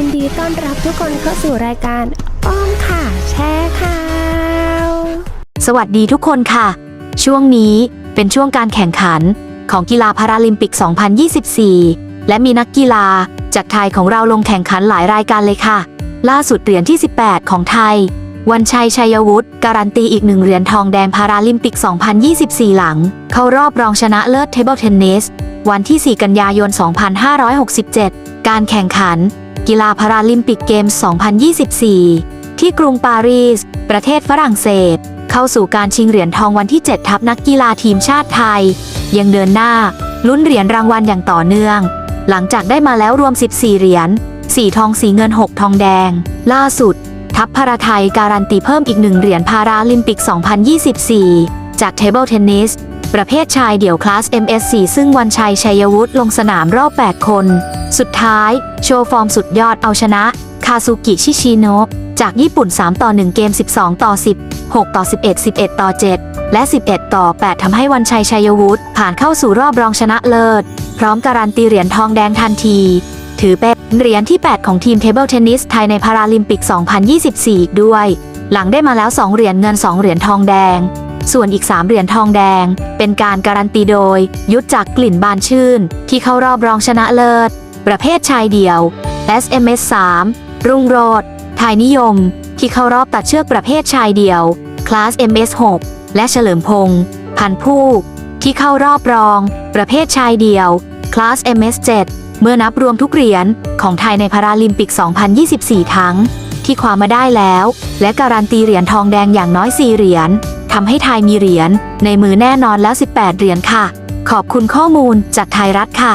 ินดีต้อนรับทุกคนเข้าสู่รายการ อ้อมค่ะแชร์ข่าวสวัสดีทุกคนค่ะ ช่วงนี้เป็นช่วงการแข่งขันของกีฬาพาราลิมปิก 2024 และมีนักกีฬาจากไทยของเราลงแข่งขันหลายรายการเลยค่ะ ล่าสุดเหรียญที่ 18 ของไทย วันชัยชัยวุฒิการันตีอีกหนึ่งเหรียญทองแดงพาราลิมปิก 2024 หลัง เข้ารอบรองชนะเลิศเทเบิลเทนนิสวันที่ 4 กันยายน 2567 การแข่งขัน กีฬาพาราลิมปิกเกมส์2024 ที่กรุงปารีส ประเทศฝรั่งเศส เข้าสู่การชิงเหรียญทองวันที่ 7 ทัพนักกีฬาทีมชาติไทย ยังเดินหน้า ลุ้นเหรียญรางวัลอย่างต่อเนื่อง หลังจากได้มาแล้วรวม 14 เหรียญ 4 ทอง 4 เงิน 6 ทองแดง ล่าสุด ทัพพาราไทยการันตีเพิ่มอีกหนึ่งเหรียญพาราลิมปิก 2024 จากเทเบิลเทนนิส ประเภทชายเดี่ยวคลาส MS4 ซึ่งวันชัยชัยวุฒิลงสนามรอบ 8 คน สุดท้าย โชว์ฟอร์มสุดยอดเอาชนะ คาซูกิชิชิโนะจากญี่ปุ่น 3 ต่อ 1 เกม 12 ต่อ 10 6 ต่อ 11 11 ต่อ 7 และ 11 ต่อ 8ทำให้วันชัยชัยวุฒิผ่านเข้าสู่รอบรองชนะเลิศ พร้อมการันตีเหรียญทองแดงทันที ถือเป็นเหรียญที่ 8 ของทีมเทเบิลเทนนิสไทยในพาราลิมปิก 2024 อีกด้วย หลังได้มาแล้ว 2 เหรียญเงิน 2 เหรียญทองแดง ส่วนอีก 3 เหรียญทองแดง เป็นการการันตีโดย ยุทธจากกลิ่นบานชื่น ที่เข้ารอบรองชนะเลิศ ประเภทชายเดี่ยว SMS 3 รุ่งโรจน์ไทยนิยม ที่เข้ารอบตัดเชือกประเภทชายเดี่ยว คลาส MS 6และเฉลิมพงษ์พันผู้ ที่เข้ารอบรอง ประเภทชายเดี่ยว คลาส MS 7เมื่อนับรวมทุกเหรียญของไทยในพาราลิมปิก 2024 ทั้ง ที่คว้ามาได้แล้ว และการันตีเหรียญทองแดงอย่างน้อย 4 เหรียญ ทำให้ไทยมีเหรียญในมือแน่นอนแล้ว 18 เหรียญค่ะ ขอบคุณข้อมูลจากไทยรัฐค่ะ